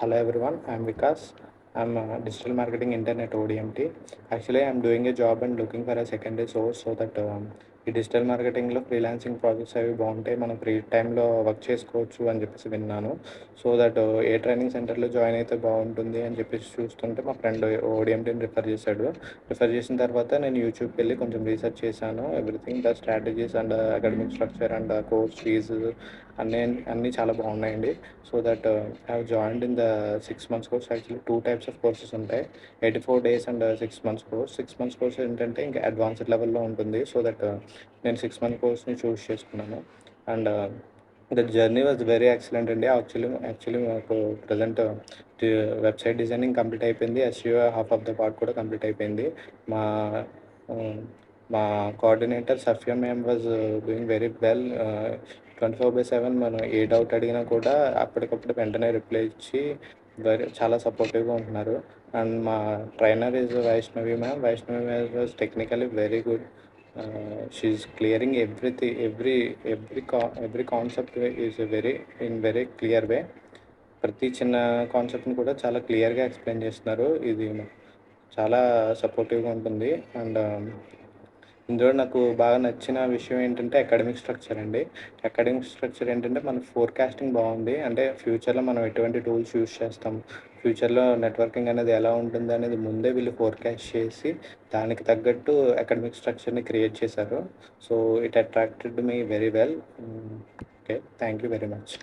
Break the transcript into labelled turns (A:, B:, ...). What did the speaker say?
A: Hello everyone, I'm Vikas. I'm a digital marketing intern at ODMT. Actually, I'm doing a job and looking for a secondary source so that um, ఈ digital మార్కెటింగ్లో freelancing projects అవి బాగుంటాయి మనం free టైంలో work చేసుకోవచ్చు అని చెప్పేసి విన్నాను. సో దట్ ఏ ట్రైనింగ్ సెంటర్లో జాయిన్ అయితే బాగుంటుంది అని చెప్పేసి చూస్తుంటే మా ఫ్రెండ్ ఓడిఎంటీని రిఫర్ చేశాడు. రిఫర్ చేసిన తర్వాత నేను యూట్యూబ్కి వెళ్ళి కొంచెం రీసెర్చ్ చేశాను. Everything the strategies and academic structure and course fees అన్నీ అన్నీ చాలా బాగున్నాయండి. So that I have joined in the six months course. Actually two types of courses ఉంటాయి. Eighty four days and six months course. Six months course ఏంటంటే ఇంకా advanced లెవెల్లో ఉంటుంది. So that నేను సిక్స్ మంత్ కోర్స్ని చూస్ చేసుకున్నాను. And the journey was very excellent అండి. Actually actually మాకు ప్రజెంట్ వెబ్సైట్ డిజైనింగ్ కంప్లీట్ అయిపోయింది. ఎస్యూ హాఫ్ ఆఫ్ ద పార్ట్ కూడా కంప్లీట్ అయిపోయింది. మా um, మా coordinator Safia ma'am was doing very well twenty four by seven మనం ఏ డౌట్ అడిగినా కూడా అప్పటికప్పుడు వెంటనే రిప్లై ఇచ్చి వెరీ చాలా సపోర్టివ్గా ఉంటున్నారు. అండ్ మా trainer is Vaishnavi ma'am Vaishnavi ma'am was technically very good she's clearing everything every every కా every concept is very in very clear way ప్రతి చిన్న కాన్సెప్ట్ని కూడా చాలా క్లియర్గా ఎక్స్ప్లెయిన్ చేస్తున్నారు. ఇది చాలా సపోర్టివ్గా ఉంటుంది. అండ్ ఇందులో నాకు బాగా నచ్చిన విషయం ఏంటంటే అకాడమిక్ స్ట్రక్చర్ అండి. అకాడమిక్ స్ట్రక్చర్ ఏంటంటే మన ఫోర్కాస్టింగ్ బాగుంది. అంటే ఫ్యూచర్లో మనం ఎటువంటి టూల్స్ యూస్ చేస్తాం? ఫ్యూచర్లో నెట్వర్కింగ్ అనేది ఎలా ఉంటుంది అనేది ముందే వీళ్ళు ఫోర్కాస్ట్ చేసి దానికి తగ్గట్టు అకాడమిక్ స్ట్రక్చర్ని క్రియేట్ చేశారు. So it attracted me very well okay thank you very much